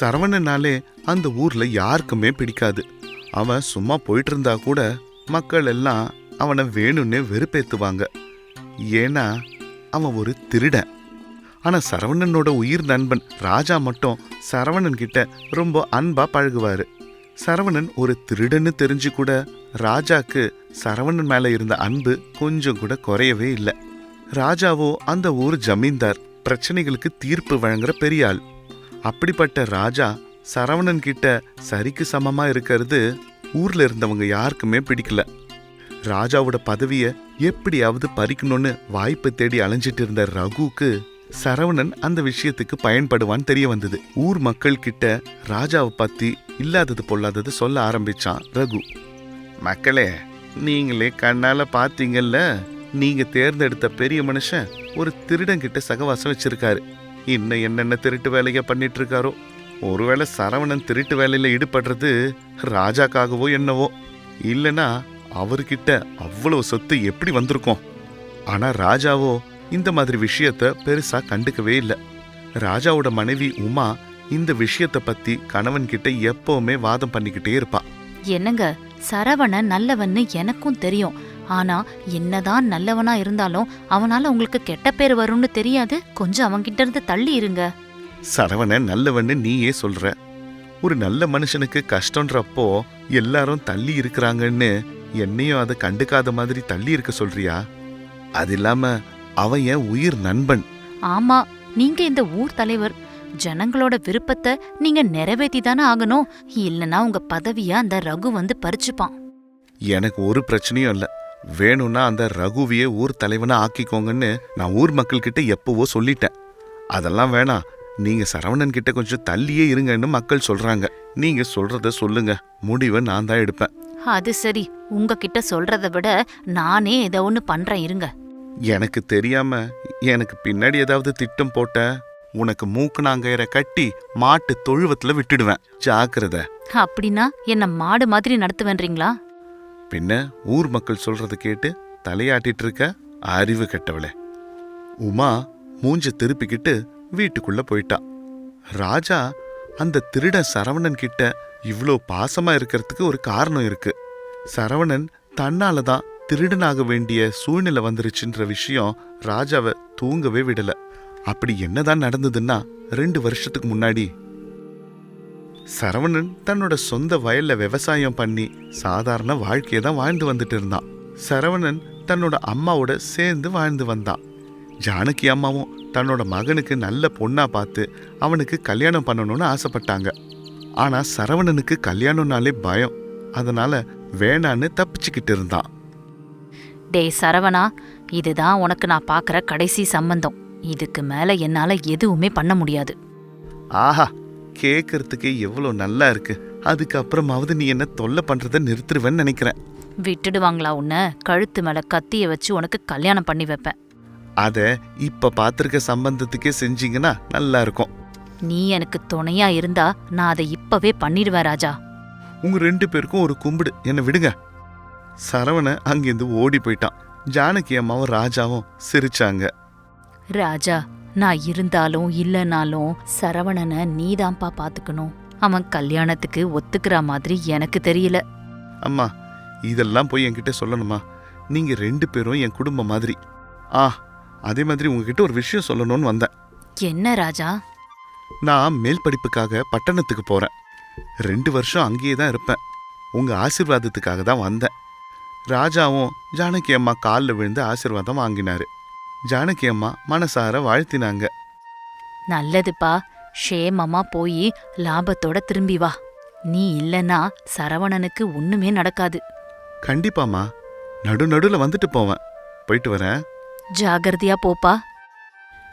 சரவணனாலே அந்த ஊர்ல யாருக்குமே பிடிக்காது. அவன் சும்மா போயிட்டு இருந்தா கூட மக்கள் எல்லாம் அவனை வேணும்னே வெறுப்பேத்துவாங்க. ஏன்னா அவன் ஒரு திருடன். ஆனா சரவணனோட உயிர் நண்பன் ராஜா மட்டும் சரவணன் கிட்ட ரொம்ப அன்பா பழகுவாரு. சரவணன் ஒரு திருடன்னு தெரிஞ்சு கூட ராஜாக்கு சரவணன் மேல இருந்த அன்பு கொஞ்சம் கூட குறையவே இல்லை. ராஜாவோ அந்த ஊர் ஜமீன்தார். பிரச்சனைகளுக்கு தீர்ப்பு வழங்குற பெரிய ஆள் அப்படிப்பட்ட ராஜா சரவணன் கிட்ட சரிக்கு சமமா இருக்கிறது ஊர்ல இருந்தவங்க யாருக்குமே பிடிக்கல. ராஜாவோட பதவியை எப்படியாவது பறிக்கணும்னு வாய்ப்பு தேடி அலைஞ்சிட்டு இருந்த ரகுக்கு சரவணன் அந்த விஷயத்துக்கு பயன்படுவான்னு தெரிய வந்தது. ஊர் மக்கள் கிட்ட ராஜாவை பத்தி இல்லாதது பொல்லாதது சொல்ல ஆரம்பிச்சான் ரகு. மக்களே நீங்களே கண்ணால பாத்தீங்கல்ல? நீங்க தேர்ந்தெடுத்த பெரிய மனுஷன் ஒரு திருடங்கிட்ட சகவாசம் வச்சிருக்காரு. இன்னும் என்னென்ன திருட்டு வேலையை பண்ணிட்டு இருக்காரோ ஒருவேளை சரவணன் திருட்டு வேலையில் ஈடுபடுறது ராஜாக்காகவோ என்னவோ? இல்லைனா அவர்கிட்ட அவ்வளோ சொத்து எப்படி வந்திருக்கும்? ஆனால் ராஜாவோ இந்த மாதிரி விஷயத்த பெருசாக கண்டுக்கவே இல்லை. ராஜாவோட மனைவி உமா இந்த விஷயத்தை பத்தி கணவன் கிட்ட எப்பவுமே வாதம் பண்ணிக்கிட்டே இருப்பா. என்னங்க சரவணன் நல்லவன்னு எனக்கும் தெரியும். ஆனா என்னதான் நல்லவனா இருந்தாலும் அவனால உங்களுக்கு கெட்ட பேர் வரும்னு தெரியாது. கொஞ்சம் அவன்கிட்ட இருந்து தள்ளி இருங்க. சரவணன் நல்லவன்னு நீயே சொல்ற. ஒரு நல்ல மனுஷனுக்கு கஷ்டன்றப்போ எல்லாரும் தள்ளி இருக்கிறாங்கன்னு என்னையும் அதை கண்டுக்காத மாதிரி தள்ளி இருக்க சொல்றியா? அது இல்லாம அவன் என் உயிர் நண்பன். ஆமா நீங்க இந்த ஊர் தலைவர். ஜனங்களோட விருப்பத்தை நீங்க நிறைவேத்தி தானே ஆகணும். இல்லனா உங்க பதவிய அந்த ரகு வந்து பறிச்சுப்பான். எனக்கு ஒரு பிரச்சனையும் இல்ல. வேணும்னா அந்த ரகுவியே ஊர் தலைவனா ஆக்கிக்கோங்கன்னு நான் ஊர் மக்கள்கிட்ட எப்பவோ சொல்லிட்டேன். அதெல்லாம் வேணாம். நீங்க சரவணன் கிட்ட கொஞ்சம் தள்ளியே இருங்கன்னு மக்கள் சொல்றாங்க. நீங்க சொல்றத சொல்லுங்க. முடிவை நான் தான் எடுப்பேன். அது சரி. உங்ககிட்ட சொல்றத விட நானே ஏதோ ஒன்னு பண்றேன் இருங்க. எனக்கு தெரியாம எனக்கு பின்னாடி ஏதாவது திட்டம் போட்ட உனக்கு மூக்குனாங்கயிற கட்டி மாட்டு தொழுவத்துல விட்டுடுவேன். ஜாக்கிரதை. அப்படின்னா என்ன மாடு மாதிரி நடத்துவேன்றீங்களா? பின்ன ஊர் மக்கள் சொல்றத கேட்டு தலையாட்டிட்டு இருக்க அறிவு கெட்டவளே. உமா மூஞ்ச திருப்பிக்கிட்டு வீட்டுக்குள்ள போயிட்டா. ராஜா அந்த திருடன் சரவணன் கிட்ட இவ்ளோ பாசமா இருக்கிறதுக்கு ஒரு காரணம் இருக்கு. சரவணன் தன்னால தான் திருடனாக வேண்டிய சூழ்நிலை வந்துருச்சுன்ற விஷயம் ராஜாவை தூங்கவே விடல. அப்படி என்னதான் நடந்ததுன்னா ரெண்டு வருஷத்துக்கு முன்னாடி சரவணன் தன்னோட சொந்த வயல்ல விவசாயம் பண்ணி சாதாரண வாழ்க்கையை தான் வாழ்ந்து வந்துட்டு இருந்தான். சரவணன் தன்னோட அம்மாவோட சேர்ந்து வாழ்ந்து வந்தான். ஜானகி அம்மாவும் தன்னோட மகனுக்கு நல்ல பொண்ணா பார்த்து அவனுக்கு கல்யாணம் பண்ணணும்னு ஆசைப்பட்டாங்க. ஆனா சரவணனுக்கு கல்யாணம்னாலே பயம். அதனால வேணான்னு தப்பிச்சுக்கிட்டு இருந்தான். டேய் சரவணா இதுதான் உனக்கு நான் பார்க்கற கடைசி சம்பந்தம். இதுக்கு மேல என்னால எதுவுமே பண்ண முடியாது. ஆஹா கேட்கறதுக்கே எவ்வளோ நல்லா இருக்கு. அதுக்கப்புறமாவது நீ என்ன தொல்லை பண்றதை நிறுத்துருவேன்னு நினைக்கிறேன். விட்டுடுவாங்களா உன்னை? கழுத்து மேல கத்திய வச்சு உனக்கு கல்யாணம் பண்ணி வைப்பேன். அத இப்ப பார்த்திருக்க சம்பந்தத்துக்கே செஞ்சீங்கன்னா நல்லா இருக்கும். நீ எனக்கு துணையா இருந்தா நான் அதை இப்பவே பண்ணிடுவேன் ராஜா. உங்க ரெண்டு பேருக்கும் ஒரு கும்பிடு. என்னை விடுங்க. சரவண அங்கிருந்து ஓடி போயிட்டான். ஜானகி அம்மாவும் ராஜாவும் சிரிச்சாங்க. ராஜா நான் இருந்தாலும் இல்லனாலும் சரவணனை நீதான்ப்பா பாத்துக்கணும். அவன் கல்யாணத்துக்கு ஒத்துக்கிற மாதிரி எனக்கு தெரியல. அம்மா இதெல்லாம் போய் என்கிட்ட சொல்லணுமா? நீங்க ரெண்டு பேரும் என் குடும்பம் மாதிரி. ஆ அதே மாதிரி உங்ககிட்ட ஒரு விஷயம் சொல்லணும்னு வந்தேன். என்ன ராஜா? நான் மேல் படிப்புக்காக பட்டணத்துக்கு போறேன். ரெண்டு வருஷம் அங்கேயே தான் இருப்பேன். உங்க ஆசீர்வாதத்துக்காக தான் வந்தேன். ராஜாவும் ஜானகி அம்மா காலில் விழுந்து ஆசீர்வாதம் வாங்கினாரு. ஜானகி அம்மா மனசார வாழ்த்தினாங்க. நல்லதுப்பா. ஷேமமா போய் லாபத்தோட திரும்பி வா. நீ இல்லனா சரவணனுக்கு ஒண்ணுமே நடக்காது. கண்டிப்பாம்மா. நடு நடுல வந்துட்டு போவேன். போயிட்டு வரேன். ஜாகிரதையா போப்பா.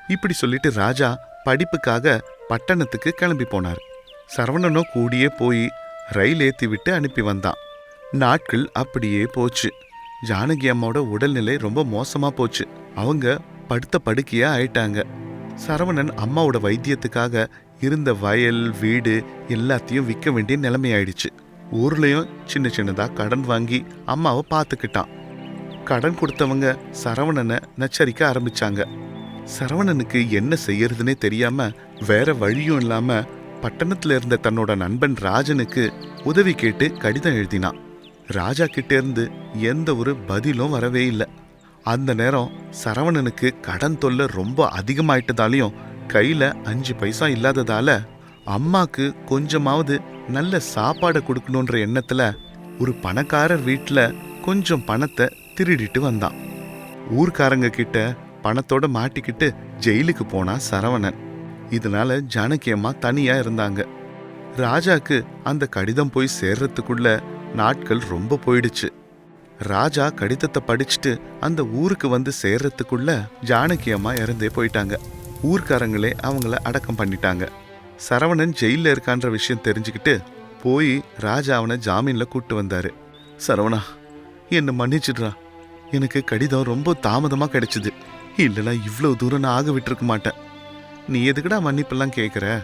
இப்படி சொல்லிட்டு ராஜா படிப்புக்காக பட்டணத்துக்கு கிளம்பி போனார். சரவணனோ கூடியே போய் ரயில் ஏத்தி விட்டு அனுப்பி வந்தான். நாட்கள் அப்படியே போச்சு. ஜானகி அம்மாவோட உடல்நிலை ரொம்ப மோசமா போச்சு. அவங்க படுத்த படுக்கையா ஆயிட்டாங்க. சரவணன் அம்மாவோட வைத்தியத்துக்காக இருந்த வயல் வீடு எல்லாத்தையும் விற்க வேண்டிய நிலைமையாயிடுச்சு. ஊர்லேயும் ஊர்லயும் சின்ன சின்னதாக கடன் வாங்கி அம்மாவை பார்த்துக்கிட்டான் கடன் கொடுத்தவங்க சரவணனை நச்சரிக்க ஆரம்பிச்சாங்க. சரவணனுக்கு என்ன செய்யறதுனே தெரியாம வேற வழியும் இல்லாம பட்டணத்துல இருந்த தன்னோட நண்பன் ராஜனுக்கு உதவி கேட்டு கடிதம் எழுதினான். ராஜா கிட்டேருந்து எந்த ஒரு பதிலும் வரவே இல்லை. அந்த நேரம் சரவணனுக்கு கடன் தொல்லை ரொம்ப அதிகமாயிட்டதாலையும் கையில அஞ்சு பைசா இல்லாததால அம்மாக்கு கொஞ்சமாவது நல்ல சாப்பாடை கொடுக்கணுன்ற எண்ணத்துல ஒரு பணக்காரர் வீட்டில் கொஞ்சம் பணத்தை திருடிட்டு வந்தான். ஊர்க்காரங்க கிட்ட பணத்தோட மாட்டிக்கிட்டு ஜெயிலுக்கு போனா சரவணன். இதனால ஜானகி அம்மா தனியா இருந்தாங்க. ராஜாக்கு அந்த கடிதம் போய் சேர்றதுக்குள்ள நாட்கள் ரொம்ப போயிடுச்சு. ராஜா கடிதத்தை படிச்சுட்டு அந்த ஊருக்கு வந்து சேர்றதுக்குள்ள ஜானகி அம்மா இறந்தே போயிட்டாங்க. ஊர்க்காரங்களே அவங்கள அடக்கம் பண்ணிட்டாங்க. சரவணன் ஜெயிலில் இருக்கான்ற விஷயம் தெரிஞ்சுக்கிட்டு போய் ராஜா அவனை ஜாமீனில் கூப்பிட்டு வந்தாரு. சரவணா என்னை மன்னிச்சிடுறா. எனக்கு கடிதம் ரொம்ப தாமதமாக கிடைச்சிது. இல்லைனா இவ்வளோ தூரம் நான் ஆக விட்டுருக்க மாட்டேன். நீ எதுக்குடா மன்னிப்பெல்லாம் கேட்குற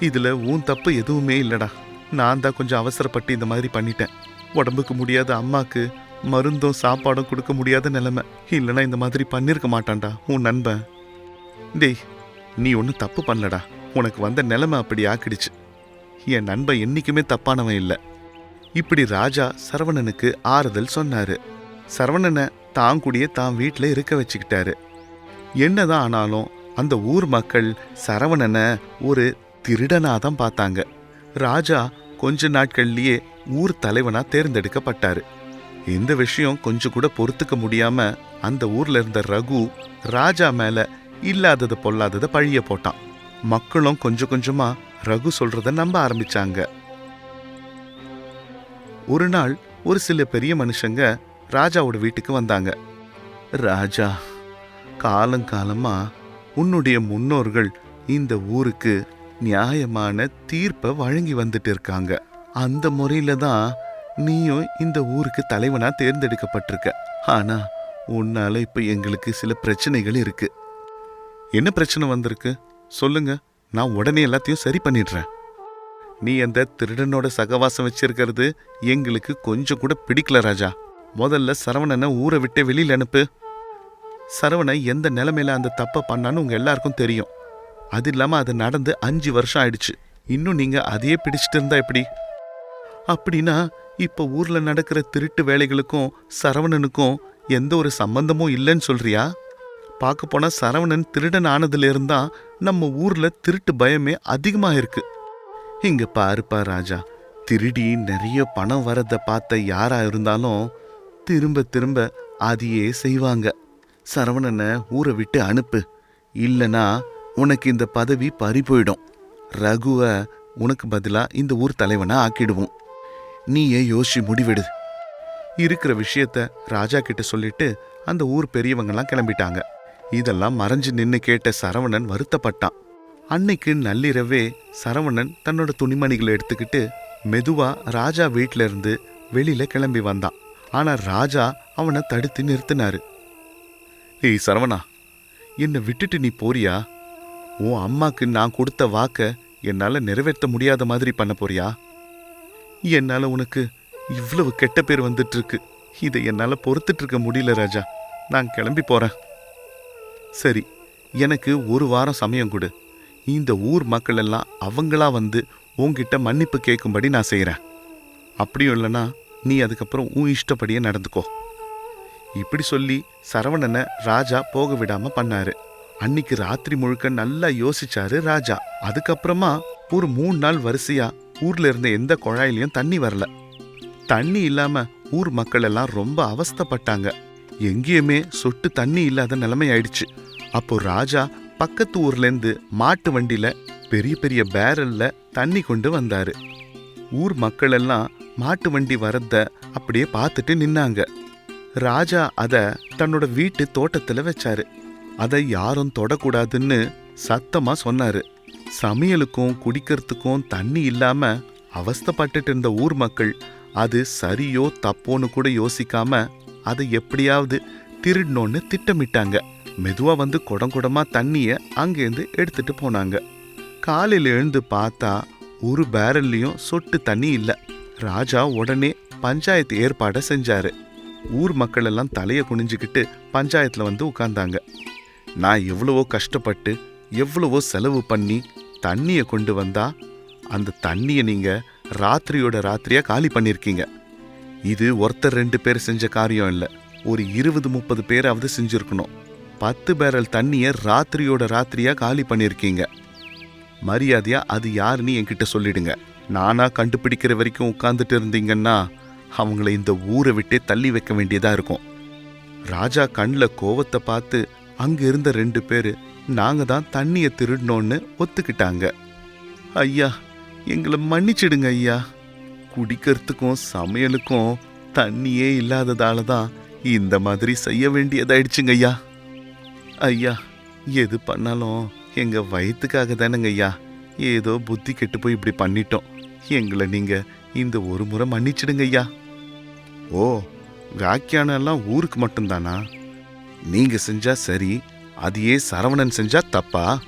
இதில் உன் தப்பு எதுவுமே இல்லைடா. நான் தான் கொஞ்சம் அவசரப்பட்டு இந்த மாதிரி பண்ணிட்டேன். உடம்புக்கு முடியாத அம்மாக்கு மருந்தும் சாப்பாடும் கொடுக்க முடியாத நிலைமை. இல்லைனா இந்த மாதிரி பண்ணிருக்க மாட்டான்டா உன் நண்பன். டேய் நீ ஒன்றும் தப்பு பண்ணலடா. உனக்கு வந்த நிலைமை அப்படி ஆக்கிடுச்சு. என் நண்பன் என்னைக்குமே தப்பானவன் இல்லை. இப்படி ராஜா சரவணனுக்கு ஆறுதல் சொன்னாரு. சரவணனை தான் கூடயே தான் வீட்டில் இருக்க வச்சுக்கிட்டாரு. என்னதான் ஆனாலும் அந்த ஊர் மக்கள் சரவணனை ஒரு திருடனாக தான் பார்த்தாங்க. ராஜா கொஞ்ச நாட்கள்லேயே ஊர் தலைவனாக தேர்ந்தெடுக்கப்பட்டாரு. இந்த விஷயம் கொஞ்சம் கூட பொறுத்துக்க முடியாம அந்த ஊர்ல இருந்த ரகு ராஜா மேல இல்லாதது பொல்லாததை பழிய போட்டான். மக்களும் கொஞ்சம் கொஞ்சமா ரகு சொல்றத நம்ப ஆரம்பிச்சாங்க. ஒரு நாள் ஒரு சில பெரிய மனுஷங்க ராஜாவோட வீட்டுக்கு வந்தாங்க. ராஜா காலங்காலமா உன்னுடைய முன்னோர்கள் இந்த ஊருக்கு நியாயமான தீர்ப்பை வழங்கி வந்துட்டு இருக்காங்க. அந்த முறையில தான் நீயும் இந்த ஊருக்கு தலைவனா தேர்ந்தெடுக்கப்பட்டிருக்க. ஆனா உன்னால இப்ப எங்களுக்கு சில பிரச்சனைகள் இருக்கு. என்ன பிரச்சனை வந்திருக்கு? சொல்லுங்க. நான் உடனே எல்லாத்தையும் சரி பண்ணிடுறேன். நீ அந்த திருடனோட சகவாசம் வச்சிருக்கிறது எங்களுக்கு கொஞ்சம் கூட பிடிக்கல ராஜா. முதல்ல சரவணனை ஊரை விட்டு வெளியில் அனுப்பு. சரவணை எந்த நிலைமையில அந்த தப்பை பண்ணான்னு உங்க எல்லாருக்கும் தெரியும். அது இல்லாம அது நடந்து அஞ்சு வருஷம் ஆயிடுச்சு. இன்னும் நீங்க அதையே பிடிச்சிட்டு இருந்தா எப்படி? அப்படின்னா இப்ப ஊர்ல நடக்கிற திருட்டு வேலைகளுக்கும் சரவணனுக்கும் எந்த ஒரு சம்பந்தமும் இல்லைன்னு சொல்றியா? பார்க்க போனா சரவணன் திருடன் ஆனதுல இருந்தா நம்ம ஊர்ல திருட்டு பயமே அதிகமா இருக்கு. இங்க பாருப்பா ராஜா திருடி நிறைய பணம் வரத பார்த்த யாரா இருந்தாலும் திரும்ப திரும்ப அதையே செய்வாங்க. சரவணனை ஊரை விட்டு அனுப்பு. இல்லனா உனக்கு இந்த பதவி பறி போயிடும் ரகுவ உனக்கு பதிலா இந்த ஊர் தலைவனா ஆக்கிடுவோம். நீயே யோசிச்சு முடிவெடு. இருக்கிற விஷயத்த ராஜா கிட்ட சொல்லிட்டு அந்த ஊர் பெரியவங்கெல்லாம் கிளம்பிட்டாங்க. இதெல்லாம் மறைஞ்சு நின்னு கேட்ட சரவணன் வருத்தப்பட்டான். அன்னைக்கு நள்ளிரவே சரவணன் தன்னோட துணிமணிகளை எடுத்துக்கிட்டு மெதுவா ராஜா வீட்ல இருந்து வெளியில கிளம்பி வந்தான். ஆனா ராஜா அவனை தடுத்து நிறுத்தினாரு. ஏய் சரவணா என்னை விட்டுட்டு நீ போறியா? உன் அம்மாக்கு நான் கொடுத்த வாக்க என்னால நிறைவேற்ற முடியாத மாதிரி பண்ண போறியா? என்னால் உனக்கு இவ்வளவு கெட்ட பேர் வந்துட்டுருக்கு இதை என்னால் பொறுத்துட்டு இருக்க முடியல ராஜா. நான் கிளம்பி போகிறேன் சரி எனக்கு ஒரு வாரம் சமயம் கொடு. இந்த ஊர் மக்கள் எல்லாம் அவங்களா வந்து உன்கிட்ட மன்னிப்பு கேட்கும்படி நான் செய்கிறேன் அப்படியும் இல்லைன்னா நீ அதுக்கப்புறம் உன் இஷ்டப்படியே நடந்துக்கோ. இப்படி சொல்லி சரவணனை ராஜா போக விடாமல் பண்ணாரு. அன்னைக்கு ராத்திரி முழுக்க நல்லா யோசிச்சாரு ராஜா. அதுக்கப்புறமா ஒரு மூணு நாள் வரிசையாக ஊர்ல இருந்த எந்த குழாயிலையும் தண்ணி வரல. தண்ணி இல்லாம ஊர் மக்கள் எல்லாம் ரொம்ப அவஸ்தப்பட்டாங்க. எங்கேயுமே சொட்டு தண்ணி இல்லாத நிலைமை ஆயிடுச்சு. அப்போ ராஜா பக்கத்து ஊர்ல இருந்து மாட்டு வண்டியில பெரிய பெரிய பேரல்ல தண்ணி கொண்டு வந்தாரு. ஊர் மக்கள் எல்லாம் மாட்டு வண்டி வரத அப்படியே பார்த்துட்டு நின்னாங்க. ராஜா அத தன்னோட வீட்டு தோட்டத்துல வச்சாரு. அதை யாரும் தொடக்கூடாதுன்னு சத்தமா சொன்னாரு. சமையலுக்கும் குடிக்கிறதுக்கும் தண்ணி இல்லாம அவஸ்தைப்பட்டுட்டு இருந்த ஊர் மக்கள் அது சரியோ தப்போன்னு கூட யோசிக்காம அதை எப்படியாவது திருடணும்னு திட்டமிட்டாங்க. மெதுவா வந்து குடம் குடமா தண்ணிய அங்கேருந்து எடுத்துட்டு போனாங்க. காலையில் எழுந்து பார்த்தா ஒரு பேரல்லையும் சொட்டு தண்ணி இல்லை. ராஜா உடனே பஞ்சாயத்து ஏற்பாடை செஞ்சாரு. ஊர் மக்கள் எல்லாம் தலையை குனிஞ்சுக்கிட்டு பஞ்சாயத்தில் வந்து உட்கார்ந்தாங்க. நான் எவ்வளவோ கஷ்டப்பட்டு எவ்வளவோ செலவு பண்ணி தண்ணியை கொண்டு வந்தா அந்த தண்ணியை நீங்க ராத்திரியோட ராத்திரியா காலி பண்ணியிருக்கீங்க இது ஒருத்தர் ரெண்டு பேர் செஞ்ச காரியம் இல்லை. ஒரு இருபது முப்பது பேராவது செஞ்சுருக்கணும். பத்து பேரல் தண்ணியை ராத்திரியோட ராத்திரியா காலி பண்ணியிருக்கீங்க மரியாதையா அது யாருன்னு என்கிட்ட சொல்லிடுங்க. நானா கண்டுபிடிக்கிற வரைக்கும் உட்கார்ந்துட்டு இருந்தீங்கன்னா அவங்கள இந்த ஊரை விட்டே தள்ளி வைக்க வேண்டியதா இருக்கும். ராஜா கண்ணில் கோவத்தை பார்த்து அங்க இருந்த ரெண்டு பேர் நாங்கள் தான் தண்ணியை திருடினோன்னு ஒத்துக்கிட்டாங்க. ஐயா எங்களை மன்னிச்சிடுங்க ஐயா. குடிக்கிறதுக்கும் சமையலுக்கும் தண்ணியே இல்லாததால தான் இந்த மாதிரி செய்ய வேண்டியதாயிடுச்சுங்க ஐயா. ஐயா எது பண்ணாலும் எங்கள் வயிற்றுக்காக தானேங்க ஐயா. ஏதோ புத்தி கெட்டு போய் இப்படி பண்ணிட்டோம். எங்களை நீங்கள் இந்த ஒரு முறை மன்னிச்சிடுங்க ஐயா. ஓ வியாக்கியானம் எல்லாம் ஊருக்கு மட்டும்தானா? நீங்கள் செஞ்சால் சரி அதையே சரவணன் செஞ்சா தப்பா?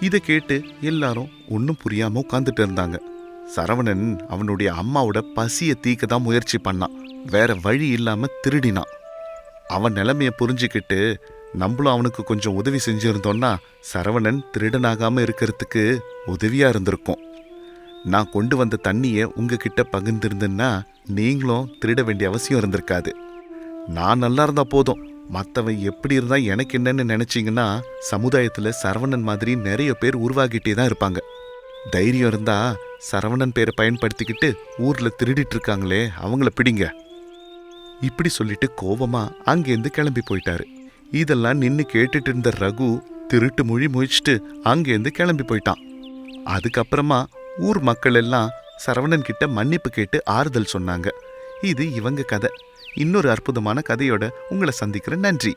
இதை கேட்டு எல்லாரும் ஒன்றும் புரியாம உட்காந்துட்டு இருந்தாங்க. சரவணன் அவனுடைய அம்மாவோட பசியை தீக்க தான் முயற்சி பண்ணான். வேற வழி இல்லாம திருடினான். அவன் நிலைமையை புரிஞ்சுக்கிட்டு நம்மளும் அவனுக்கு கொஞ்சம் உதவி செஞ்சிருந்தோம்னா சரவணன் திருடனாகாம இருக்கிறதுக்கு உதவியா இருந்திருக்கும். நான் கொண்டு வந்த தண்ணியை உங்ககிட்ட பகிர்ந்திருந்தேன்னா நீங்களும் திருட வேண்டிய அவசியம் இருந்திருக்காது. நான் நல்லா இருந்தா போதும். மற்றவன் எப்படி இருந்தால் எனக்கு என்னன்னு நினச்சிங்கன்னா சமுதாயத்தில் சரவணன் மாதிரி நிறைய பேர் உருவாகிட்டே தான் இருப்பாங்க. தைரியம் இருந்தா சரவணன் பேரை பயன்படுத்திக்கிட்டு ஊரில் திருடிட்டு இருக்காங்களே அவங்கள பிடிங்க. இப்படி சொல்லிட்டு கோவமா அங்கேருந்து கிளம்பி போயிட்டாரு. இதெல்லாம் நின்று கேட்டுட்டு இருந்த ரகு திருட்டு மொழி முழிச்சிட்டு அங்கேருந்து கிளம்பி போயிட்டான். அதுக்கப்புறமா ஊர் மக்கள் எல்லாம் சரவணன் கிட்ட மன்னிப்பு கேட்டு ஆறுதல் சொன்னாங்க. இது இவங்க கதை. இன்னொரு அற்புதமான கதையோட உங்களை சந்திக்கிறேன். நன்றி.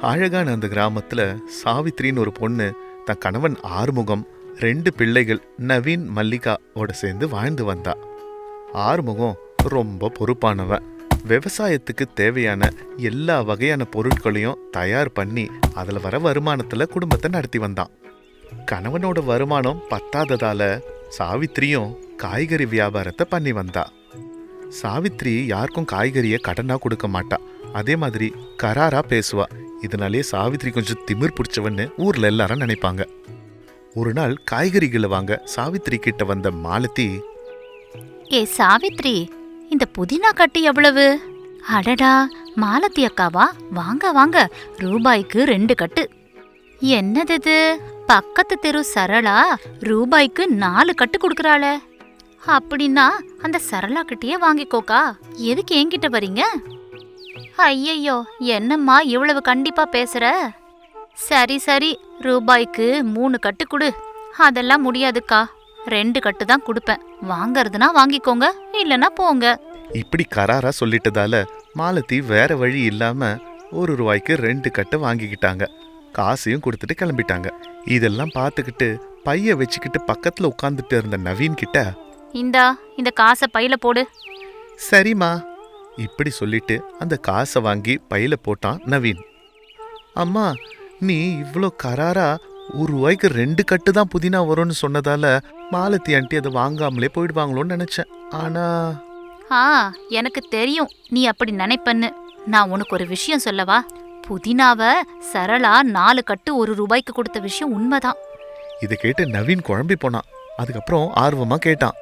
அழகான அந்த கிராமத்துல சாவித்ரின்னு ஒரு பொண்ணு தன் கணவன் ஆறுமுகம் ரெண்டு பிள்ளைகள் நவீன் மல்லிகாவோட சேர்ந்து வாழ்ந்து வந்தா. ஆறுமுகம் ரொம்ப பொறுப்பானவன். விவசாயத்துக்கு தேவையான எல்லா வகையான பொருட்களையும் தயார் பண்ணி அதில் வர வருமானத்தில் குடும்பத்தை நடத்தி வந்தான். கணவனோட வருமானம் பத்தாததால சாவித்திரியும் காய்கறி வியாபாரத்தை பண்ணி வந்தா. சாவித்ரி யாருக்கும் காய்கறியை கடனாக கொடுக்க மாட்டா. அதே மாதிரி கராரா பேசுவா. இதனாலே சாவித்ரி கொஞ்சம் திமிர் பிடிச்சவன்னு ஊர்ல எல்லாரும் நினைப்பாங்க. ஒரு நாள் காய்கறிகளை வாங்க சாவித்ரி கிட்ட வந்த மாலத்தி ஏ சாவித்ரி இந்த புதினா கட்டு எவ்வளவு? அடடா மாலத்தி அக்காவா? வாங்க வாங்க ரூபாய்க்கு ரெண்டு கட்டு. என்னது இது? பக்கத்து தெரு சரளா? ரூபாய்க்கு நாலு கட்டு கொடுக்கறாளே. அப்படின்னா அந்த சரளா கிட்டயே வாங்கிக்கோக்கா. எதுக்கு என்கிட்ட வரீங்க? ஐயையோ என்னம்மா இவ்வளவு கண்டிப்பா பேசுற? சரி சரி ரூபாய்க்கு மூணு கட்டு கொடு. அதெல்லாம் முடியாதுக்கா. ரெண்டு கட்டு தான் கொடுப்பேன். வாங்கறதுனா வாங்கிக்கோங்க இல்லனா போங்க. இப்படி கராரா சொல்லிட்டதால மாலதி வேற வழி இல்லாம ஒரு ரூபாய்க்கு ரெண்டு கட்டு வாங்கிக்கிட்டாங்க. காசையும் கொடுத்துட்டு கிளம்பிட்டாங்க. இதெல்லாம் பார்த்துக்கிட்டு பைய வச்சுக்கிட்டு பக்கத்துல உட்காந்துட்டு இருந்த நவீன் கிட்ட இந்தா இந்த காசை பையில போடு. சரிம்மா. இப்படி சொல்லிட்டு அந்த காசை வாங்கி பையில போட்டான் நவீன். அம்மா நீ இவ்வளோ கராரா ஒரு ரூபாய்க்கு ரெண்டு கட்டு தான் புதினா வரும்னு சொன்னதால மாலத்தி ஆண்டி அதை வாங்காமலே போயிடுவாங்களோன்னு நினைச்சேன். ஆனா ஆ எனக்கு தெரியும். நீ அப்படி நினைப்பன்னு. நான் உனக்கு ஒரு விஷயம் சொல்லவா? புதினாவை சரளா நாலு கட்டு ஒரு ரூபாய்க்கு கொடுத்த விஷயம் உண்மைதான். இதை கேட்டு நவீன் குழம்பி போனான். அதுக்கப்புறம் ஆர்வமா கேட்டான்.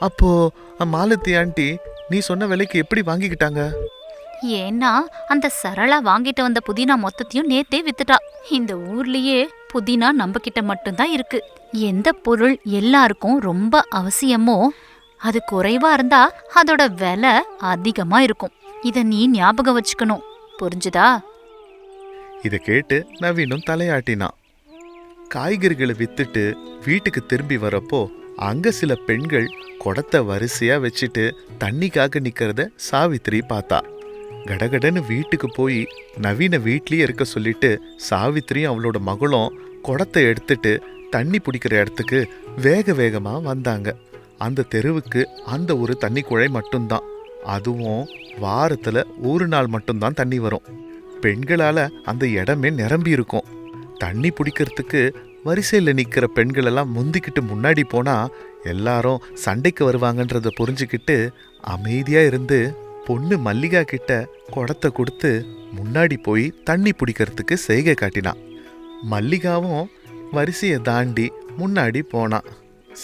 அப்போ மாலத்தி ஆண்டி நீ சொன்ன விலைக்கு எப்படி வாங்கிக்கிட்டாங்க? ஏன்னா அந்த சரளா வாங்கிட்டு வந்த புதினா மொத்தத்தையும் நேத்தே வித்துட்டா. இந்த ஊர்லயே புதினா நம்ம கிட்ட மட்டும்தான் இருக்கு. எந்த பொருள் எல்லாருக்கும் ரொம்ப அவசியமோ அது குறைவா இருந்தா அதோட விலை அதிகமா இருக்கும். இத நீ ஞாபகம் வச்சுக்கணும். புரிஞ்சுதா? இதை கேட்டு நவீனும் தலையாட்டினான். காய்கறிகளை வித்துட்டு வீட்டுக்கு திரும்பி வரப்போ அங்க சில பெண்கள் குடத்தை வரிசையா வச்சுட்டு தண்ணிக்காக நிக்கிறத சாவித்திரி பார்த்தா. கடகடன்னு வீட்டுக்கு போய் நவீன வீட்லயே இருக்க சொல்லிட்டு சாவித்திரியும் அவளோட மகளும் குடத்தை எடுத்துட்டு தண்ணி பிடிக்கிற இடத்துக்கு வேக வேகமா வந்தாங்க. அந்த தெருவுக்கு அந்த ஒரு தண்ணி குழாய் மட்டும்தான். அதுவும் வாரத்துல ஒரு நாள் மட்டும்தான் தண்ணி வரும். பெண்களால அந்த இடமே நிரம்பி இருக்கும். தண்ணி பிடிக்கிறதுக்கு வரிசையில் நிற்கிற பெண்கள் எல்லாம் முந்திக்கிட்டு முன்னாடி போனா எல்லாரும் சண்டைக்கு வருவாங்கன்றத புரிஞ்சுக்கிட்டு அமைதியா இருந்து பொண்ணு மல்லிகா கிட்ட குடத்தை கொடுத்து முன்னாடி போய் தண்ணி பிடிக்கிறதுக்கு செய்கை காட்டினான் மல்லிகாவும் வரிசையை தாண்டி முன்னாடி போனான்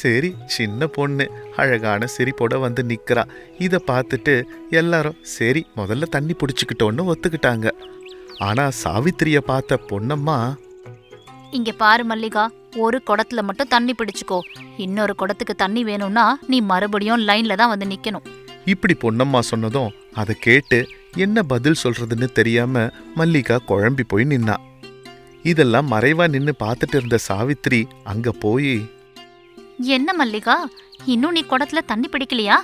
சரி சின்ன பொண்ணு அழகான சிரிப்போட வந்து நிற்கிறா இதை பார்த்துட்டு எல்லாரும் சரி முதல்ல தண்ணி பிடிச்சிக்கிட்டோன்னு ஒத்துக்கிட்டாங்க. ஆனால் சாவித்திரியை பார்த்த பொண்ணம்மா இங்க பாரு மல்லிகா ஒரு குடத்துல மட்டும் தண்ணி பிடிச்சுக்கோ. இன்னொரு குடத்துக்கு தண்ணி வேணும்னா நீ மறுபடியும் லைன்ல தான் வந்து நிக்கணும். இப்படி பொன்னம்மா சொன்னதும் அதை கேட்டு என்ன பதில் சொல்றதுன்னு தெரியாம மல்லிகா குழம்பி போய் நின்னா. இதெல்லாம் மறைவா நின்னு பார்த்துட்டு இருந்த சாவித்திரி அங்க போய் என்ன மல்லிகா இன்னும் நீ குடத்துல தண்ணி பிடிக்கலையா?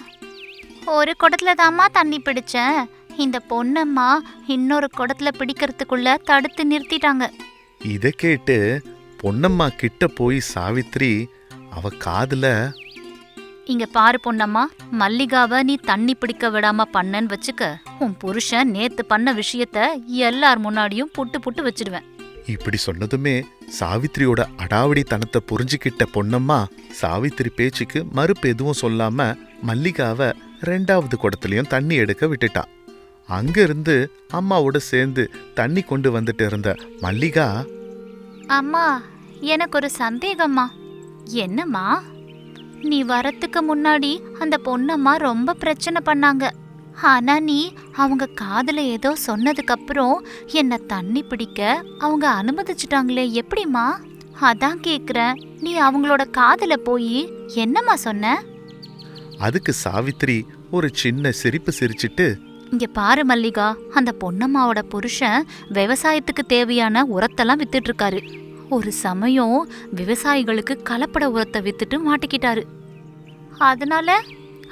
ஒரு குடத்துல தாம்மா தண்ணி பிடிச்சேன். இந்த பொண்ணம்மா இன்னொரு குடத்துல பிடிக்கிறதுக்குள்ள தடுத்து நிறுத்திட்டாங்க. இதை கேட்டு பொன்னம்மா கிட்ட போய் சாவித்திரி அவ காதுல இங்க பாரு பொண்ணம்மா மல்லிகாவை நீ தண்ணி பிடிக்க விடாம பண்ணன்னு வச்சுக்க உன் புருஷன் நேத்து பண்ண விஷயத்த எல்லார் முன்னாடியும் புட்டு புட்டு வச்சிடுவேன். இப்படி சொன்னதுமே சாவித்திரியோட அடாவடித்தனத்தை புரிஞ்சுக்கிட்ட பொன்னம்மா சாவித்திரி பேச்சுக்கு மறுப்பு எதுவும் சொல்லாம மல்லிகாவை ரெண்டாவது குடத்துலயும் தண்ணி எடுக்க விட்டுட்டா. அங்கிருந்து அம்மாவோட சேர்ந்து தண்ணி கொண்டு வந்துட்டு இருந்த மல்லிகா அம்மா எனக்கு ஒரு சந்தேகம்மா. என்னம்மா? நீ வரத்துக்கு முன்னாடி அந்த பொண்ணம்மா ரொம்ப பிரச்சனை பண்ணாங்க. ஆனா நீ அவங்க காதுல ஏதோ சொன்னதுக்கு அப்புறம் என்ன தண்ணி பிடிக்க அவங்க அனுமதிச்சிட்டாங்களே எப்படிம்மா? அதான் கேக்குறேன். நீ அவங்களோட காதுல போய் என்னம்மா சொன்ன? அதுக்கு சாவித்திரி ஒரு சின்ன சிரிப்பு சிரிச்சிட்டு இங்க பாரு மல்லிகா அந்த பொன்னம்மாவோட புருஷன் விவசாயத்துக்கு தேவையான உரத்தெல்லாம் வித்துட்டு இருக்காரு ஒரு சமயம் விவசாயிகளுக்கு கலப்பட உரத்தை வித்துட்டு மாட்டிக்கிட்டாரு. அதனால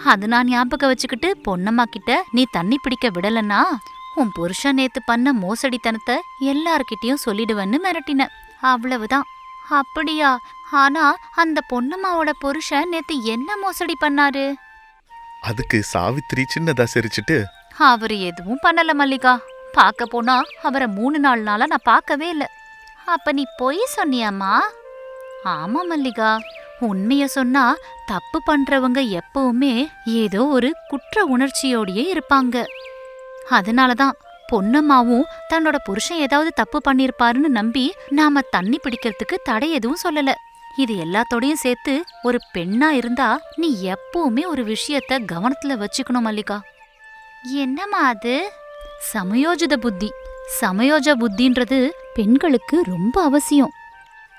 அது நான் ஞாபகம் வச்சுக்கிட்டு பொன்னம்மா கிட்ட நீ தண்ணி பிடிக்க விடலன்னா உன் புருஷன் நேத்து பண்ண மோசடித்தனத்தை எல்லார்கிட்டயும் சொல்லிடுவேன்னு மிரட்டின. அவ்வளவுதான். அப்படியா? ஆனா அந்த பொன்னம்மாவோட புருஷன் நேத்து என்ன மோசடி பண்ணாரு? அதுக்கு சாவித்திரி சின்னதா சிரிச்சிட்டு அவர் எதுவும் பண்ணல மல்லிகா. பார்க்க போனா அவரை மூணு நாலு நாளா நான் பார்க்கவே இல்லை. அப்ப நீ பொய் சொன்னியம்மா? ஆமா மல்லிகா. உண்மைய சொன்னா தப்பு பண்றவங்க எப்பவுமே ஏதோ ஒரு குற்ற உணர்ச்சியோடயே இருப்பாங்க. அதனாலதான் பொன்னம்மாவும் தன்னோட புருஷன் ஏதாவது தப்பு பண்ணிருப்பாருன்னு நம்பி நாம தண்ணி பிடிக்கிறதுக்கு தடை எதுவும் சொல்லல. இது எல்லாத்தோடையும் சேர்த்து ஒரு பெண்ணா இருந்தா நீ எப்பவுமே ஒரு விஷயத்த கவனத்துல வச்சுக்கணும் மல்லிகா. என்னம்மா அது? சமயோஜித புத்தி. சமயோஜ புத்தின்றது பெண்களுக்கு ரொம்ப அவசியம்.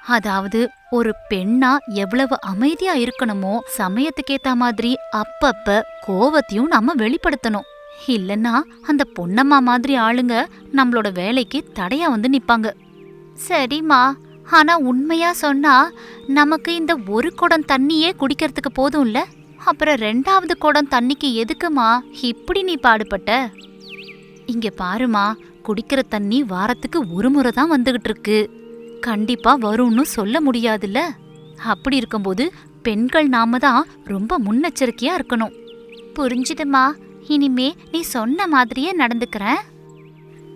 அதாவது ஒரு பெண்ணா எவ்வளவு அமைதியா இருக்கணுமோ சமயத்துக்கேத்த மாதிரி அப்பப்ப கோவத்தையும் நம்ம வெளிப்படுத்தணும். இல்லனா அந்த பொன்னம்மா மாதிரி ஆளுங்க நம்மளோட வேலைக்கு தடையா வந்து நிப்பாங்க. சரிம்மா. ஆனா உண்மையா சொன்னா நமக்கு இந்த ஒரு குடம் தண்ணியே குடிக்கிறதுக்கு போதும்ல? அப்புறம் ரெண்டாவது குடம் தண்ணிக்கு எதுக்குமா? இப்படி நீ பாடுபட்ட? இங்க பாருமா குடிக்கிற தண்ணி வாரத்துக்கு ஒரு முறை தான் வந்துகிட்டு இருக்கு. கண்டிப்பா வரும்னு சொல்ல முடியாதுல்ல? அப்படி இருக்கும்போது பெண்கள் நாம தான் ரொம்ப முன்னெச்சரிக்கையா இருக்கணும். புரிஞ்சுதுமா? இனிமே நீ சொன்ன மாதிரியே நடந்துக்கிறேன்.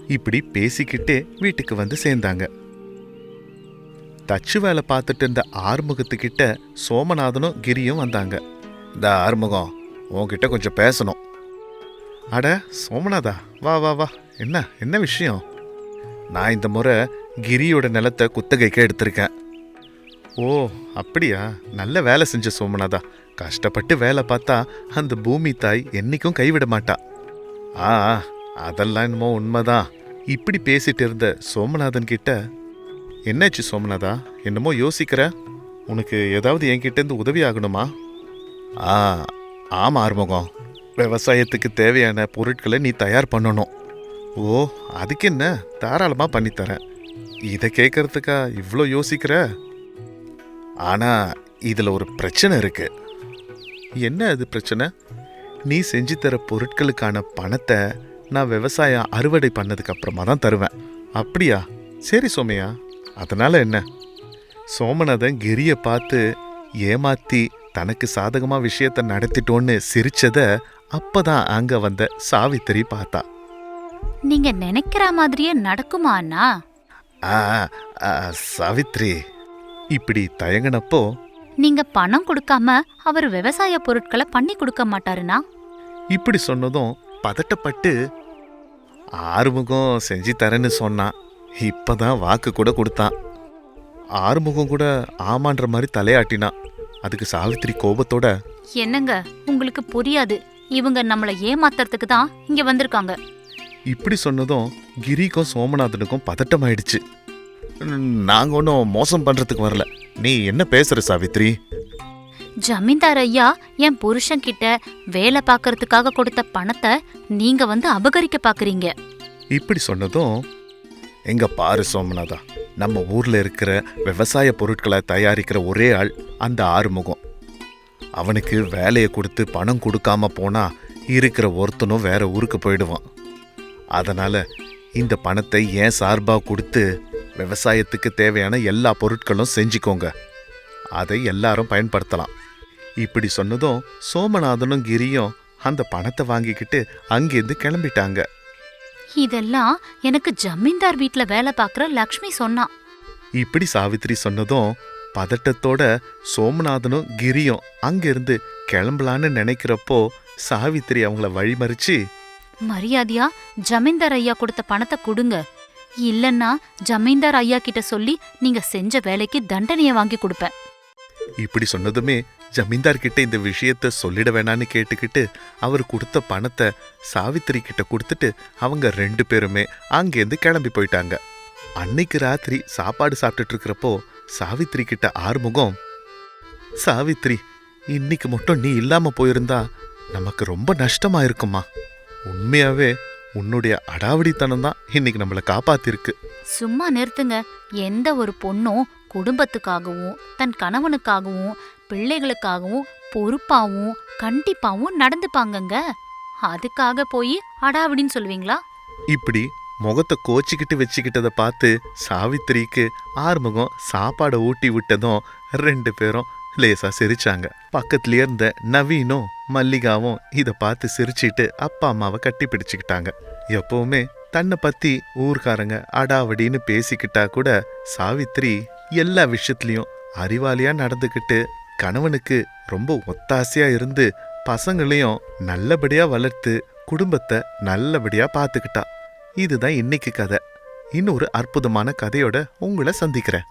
இப்படி பேசிக்கிட்டு வீட்டுக்கு வந்து சேர்ந்தாங்க. தச்சு வேலை பார்த்துட்டு இருந்த ஆறுமுகத்துக்கிட்ட சோமநாதனும் கிரியும் வந்தாங்க. இந்த ஆறுமுகம் உன்கிட்ட கொஞ்சம் பேசணும். அட சோமநாதா வா வா வா. என்ன என்ன விஷயம்? நான் இந்த முறை கிரியோட நிலத்தை குத்தகைக்கு எடுத்திருக்கேன். ஓ அப்படியா? நல்ல வேலை செஞ்ச சோமநாதா. கஷ்டப்பட்டு வேலை பார்த்தா அந்த பூமி தாய் என்னைக்கும் கைவிட மாட்டா. ஆ அதெல்லாம் என்னமோ உண்மைதான். இப்படி பேசிட்டு இருந்த சோமநாதன் கிட்ட என்னாச்சு சோமநாதா? என்னமோ யோசிக்கிற? உனக்கு ஏதாவது என்கிட்டேருந்து உதவி ஆகணுமா? ஆ ஆமாம் ஆறுமுகம். விவசாயத்துக்கு தேவையான பொருட்களை நீ தயார் பண்ணணும். ஓ அதுக்கு என்ன? தாராளமாக பண்ணித்தரேன். இதை கேட்கறதுக்கா இவ்வளோ யோசிக்கிற? ஆனால் இதில் ஒரு பிரச்சனை இருக்கு. என்ன அது பிரச்சனை? நீ செஞ்சு தர பொருட்களுக்கான பணத்தை நான் விவசாயம் அறுவடை பண்ணதுக்கு அப்புறமா தான் தருவேன். அப்படியா? சரி சோமையா அதனால் என்ன? சோமநாதன் கெரியை பார்த்து ஏமாற்றி தனக்கு சாதகமா விஷயத்த நடத்திட்டோன்னு சிரிச்சத அப்பதான் அங்க வந்த சாவித்திரி பார்த்தா. நீங்க நினைக்கிற மாதிரியே நடக்குமா அண்ணா? ஆ ஆ, சாவித்ரி இப்படி தயங்கினப்போ நீங்க பணம் கொடுக்காம அவர் விவசாய பொருட்களை பண்ணி கொடுக்க மாட்டாருனா இப்படி சொன்னதும் பதட்டப்பட்டு ஆறுமுகம் செஞ்சு தரேன்னு சொன்னான் இப்பதான் வாக்கு கூட கொடுத்தான் ஆறுமுகம் கூட ஆமான்ற மாதிரி தலையாட்டினா. அதுக்கு சாவித்திரி கோபத்தோட என்னங்க உங்களுக்கு புரியாது. இவங்க நம்மள ஏமாத்துறதுக்கு தான் இங்க வந்திருக்காங்க. இப்படி சொன்னதும் கிரிக்கும் சோமநாதனுக்கும் பதட்டமாயிடுச்சு. நாங்க ஒன்றும் மோசம் பண்றதுக்கு வரல. நீ என்ன பேசுற சாவித்ரி ஜமீன்தார் ஐயா என் புருஷன் கிட்ட வேலை பார்க்கறதுக்காக கொடுத்த பணத்தை நீங்க வந்து அபகரிக்க பாக்குறீங்க இப்படி சொன்னதும் எங்க பாரு சோமநாதா நம்ம ஊர்ல இருக்கிற விவசாய பொருட்களை தயாரிக்கிற ஒரே ஆள் அந்த ஆறுமுகம். அவனுக்கு வேலையை கொடுத்து பணம் கொடுக்காம போனா இருக்கிற ஒருத்தனும் வேற ஊருக்கு போயிடுவான். அதனால இந்த பணத்தை ஏன் சார்பா கொடுத்து விவசாயத்துக்கு தேவையான எல்லா பொருட்களும் செஞ்சுக்கோங்க. அதை எல்லாரும் பயன்படுத்தலாம். இப்படி சொன்னதும் சோமநாதனும் கிரியும் அந்த பணத்தை வாங்கிக்கிட்டு அங்கேருந்து கிளம்பிட்டாங்க. இதெல்லாம் எனக்கு ஜமீன்தார் வீட்ல வேலை பார்க்கற லக்ஷ்மி சொன்னா. இப்படி சாவித்திரி சொன்னதும் பதட்டத்தோட சோமநாதனும் கிரியும் அங்கிருந்து கிளம்பலான்னு நினைக்கிறப்போ சாவித்திரி அவங்கள வழிமறிச்சு மரியாதையா ஜமீன்தார் ஐயா கொடுத்த பணத்தை கொடுங்க. இல்லன்னா ஜமீன்தார் ஐயா கிட்ட சொல்லி நீங்க செஞ்ச வேலைக்கு தண்டனைய வாங்கி கொடுப்பேன். இப்படி சொன்னதுமே ஜமீன்தார்கிட்ட இந்த விஷயத்த சொல்லிட வேணான்னு கேட்டுக்கிட்டு அவர் கொடுத்த பணத்தை சாவித்திரி கிட்ட கொடுத்துட்டு அவங்க ரெண்டு பேருமே அங்கேருந்து கிளம்பி போயிட்டாங்க. அன்னைக்கு ராத்திரி சாப்பாடு சாப்பிட்டுட்டு இருக்கிறப்போ சாவித்திரி கிட்ட ஆறுமுகம் சாவித்திரி இன்னைக்கு மட்டும் நீ இல்லாம போயிருந்தா நமக்கு ரொம்ப நஷ்டமா இருக்குமா? உண்மையாவே உன்னுடைய அடாவடித்தனம் தான் இன்னைக்கு நம்மளை காப்பாத்திருக்கு. சும்மா நிறுத்துங்க. எந்த ஒரு பொண்ணும் குடும்பத்துக்காகவும் தன் கணவனுக்காகவும் பிள்ளைகளுக்காகவும் பொறுப்பாவும் கண்டிப்பாவும் நடந்துப்பாங்கங்க. அதுக்காக போய் அடாவடின்னு சொல்லுவீங்களா? இப்படி முகத்தை கோச்சிக்கிட்டு வச்சுக்கிட்டத பார்த்து சாவித்திரிக்கு ஆறுமுகம் சாப்பாடை ஊட்டி விட்டதும் ரெண்டு பேரும் லேசா சிரிச்சாங்க. பக்கத்துலயே இருந்த நவீனும் மல்லிகாவும் இத பார்த்து சிரிச்சிட்டு அப்பா அம்மாவை கட்டி பிடிச்சுக்கிட்டாங்க. எப்பவுமே தன்னை பத்தி ஊர்க்காரங்க அடாவடின்னு பேசிக்கிட்டா கூட சாவித்திரி எல்லா விஷயத்துலயும் அறிவாளியா நடந்துக்கிட்டு கணவனுக்கு ரொம்ப ஒத்தாசையா இருந்து பசங்களையும் நல்லபடியா வளர்த்து குடும்பத்தை நல்லபடியா பார்த்துக்கிட்டா இதுதான் இன்னைக்கு கதை. இன்னொரு அற்புதமான கதையோட உங்களை சந்திக்கிறேன்.